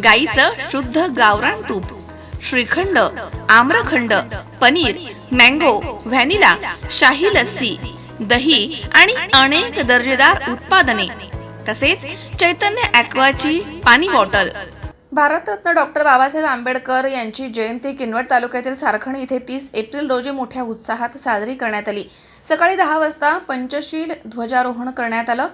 गाईचं शुद्ध गावरान तूप श्रीखंड आम्रखंड पनीर मँगो व्हॅनिला शाही लस्सी दही आणि अनेक दर्जेदार उत्पादने. तसेच चैतन्य ॲक्वाची पाणी बॉटल. भारतरत्न डॉक्टर बाबासाहेब आंबेडकर यांची जयंती किनवट तालुक्यातील सारखण इथे तीस एप्रिल रोजी मोठ्या उत्साहात साजरी करण्यात आली. सकाळी दहा वाजता पंचशील ध्वजारोहण करण्यात आलं.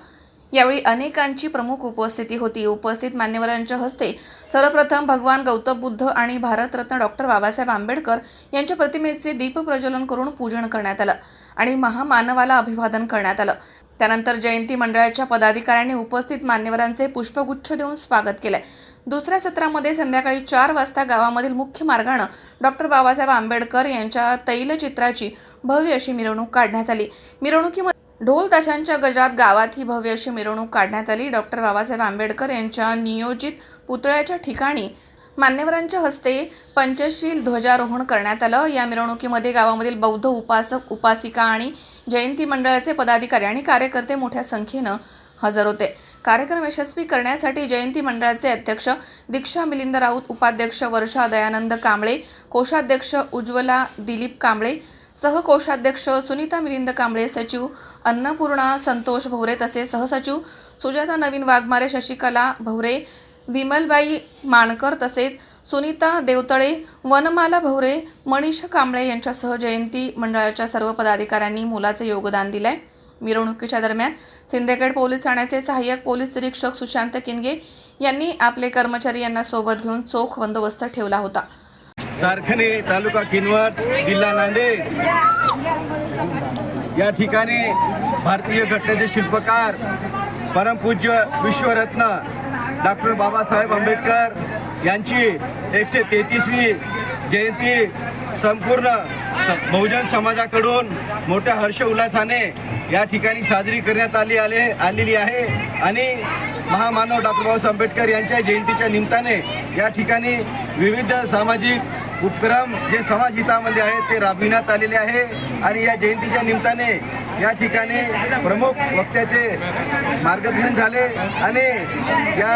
यावेळी अनेकांची प्रमुख उपस्थिती होती. उपस्थित मान्यवरांच्या हस्ते सर्वप्रथम भगवान गौतम बुद्ध आणि भारतरत्न डॉक्टर बाबासाहेब आंबेडकर यांच्या प्रतिमेचे दीप प्रज्वलन करून पूजन करण्यात आलं आणि महामानवाला अभिवादन करण्यात आलं. त्यानंतर जयंती मंडळाच्या पदाधिकाऱ्यांनी उपस्थित मान्यवरांचे पुष्पगुच्छ देऊन स्वागत केलंय. दुसऱ्या सत्रामध्ये संध्याकाळी चार वाजता गावामधील मुख्य मार्गानं डॉक्टर बाबासाहेब आंबेडकर यांच्या तैलचित्राची भव्य अशी मिरवणूक काढण्यात आली. मिरवणुकीमध्ये ढोल ताशांच्या गजरात गावात ही भव्य अशी मिरवणूक काढण्यात आली. डॉक्टर बाबासाहेब आंबेडकर यांच्या नियोजित पुतळ्याच्या ठिकाणी मान्यवरांच्या हस्ते पंचशील ध्वजारोहण करण्यात आलं. या मिरवणुकीमध्ये गावामधील बौद्ध उपासक उपासिका आणि जयंती मंडळाचे पदाधिकारी आणि कार्यकर्ते मोठ्या संख्येनं हजर होते. कार्यक्रम यशस्वी करण्यासाठी जयंती मंडळाचे अध्यक्ष दीक्षा मिलिंद राऊत उपाध्यक्ष वर्षा दयानंद कांबळे कोषाध्यक्ष उज्ज्वला दिलीप कांबळे सहकोषाध्यक्ष सुनीता मिलिंद कांबळे सचिव अन्नपूर्णा संतोष भोवरे तसेच सहसचिव सुजाता नवीन वाघमारे शशिकला भोवरे विमलबाई माणकर तसेच सुनीता देवतळे वनमाला भोवरे मनीष कांबळे यांच्यासह जयंती मंडळाच्या सर्व पदाधिकाऱ्यांनी मोलाचे योगदान दिलंय. मिरवणुकीच्या दरम्यान सिंदखेड पोलीस ठाण्याचे सहाय्यक पोलीस निरीक्षक सुशांत किनगे यांनी आपले कर्मचारी यांना सोबत घेऊन चोख बंदोबस्त ठेवला होता. सारखने तालुका किनवट जिल्हा नांदेड. या ठिकाणी भारतीय घटनेचे शिल्पकार परमपूज्य विश्वरत्न डॉक्टर बाबासाहेब आंबेडकर यांची एकशे तेहतीसवी जयंती संपूर्ण स- बहुजन समाजाकडून मोठ्या हर्ष उल्हासाने या ठिकाणी साजरी करण्यात आली आले आलेली आहे. आणि महामानव डॉक्टर बाबासाहेब आंबेडकर यांच्या जयंतीच्या निमित्ताने या ठिकाणी विविध सामाजिक उपक्रम जे समाज हितामध्ये आहेत ते राबविण्यात आलेले आहे आणि या जयंतीच्या निमित्ताने या ठिकाणी प्रमुख वक्त्याचे मार्गदर्शन झाले आणि या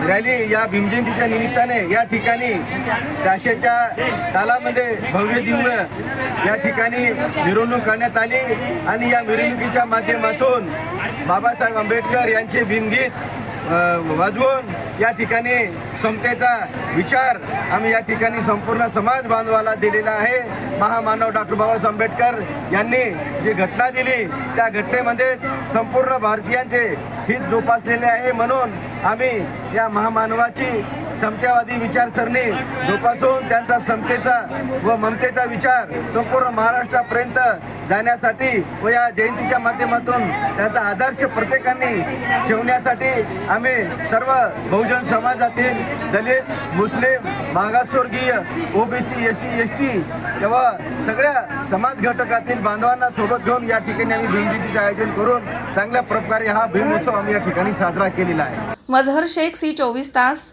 रॅली या भीमजयंतीच्या निमित्ताने या ठिकाणी ताशेच्या तालामध्ये भव्य दिव्य या ठिकाणी मिरवणूक करण्यात आली आणि या मिरवणुकीच्या माध्यमातून बाबासाहेब आंबेडकर यांचे भीमगीत वाजवून या ठिकाणी समतेचा विचार आम्ही या ठिकाणी संपूर्ण समाज बांधवाला दिलेला आहे. महामानव डॉक्टर बाबासाहेब आंबेडकर यांनी जी घटना दिली त्या घटनेमध्ये संपूर्ण भारतीयांचे हित जोपासलेले आहे म्हणून आम्ही या महामानवाची समतेवादी विचारसरणी जोपासून त्यांचा समतेचा व ममतेचा विचार संपूर्ण महाराष्ट्रापर्यंत जाण्यासाठी व या जयंतीच्या माध्यमातून त्यांचा आदर्श प्रत्येकाने ठेवण्यासाठी आम्ही सर्व बहुजन समाजातील दलित मुस्लिम मागासवर्गीय OBC S C S T तेव्हा सगळ्या समाज घटकातील बांधवांना सोबत घेऊन या ठिकाणी आम्ही भीमजयंतीचे आयोजन करून चांगल्या प्रकारे हा भीम उत्सव आम्ही या ठिकाणी साजरा केलेला आहे. मजहर शेख सी चोवीस तास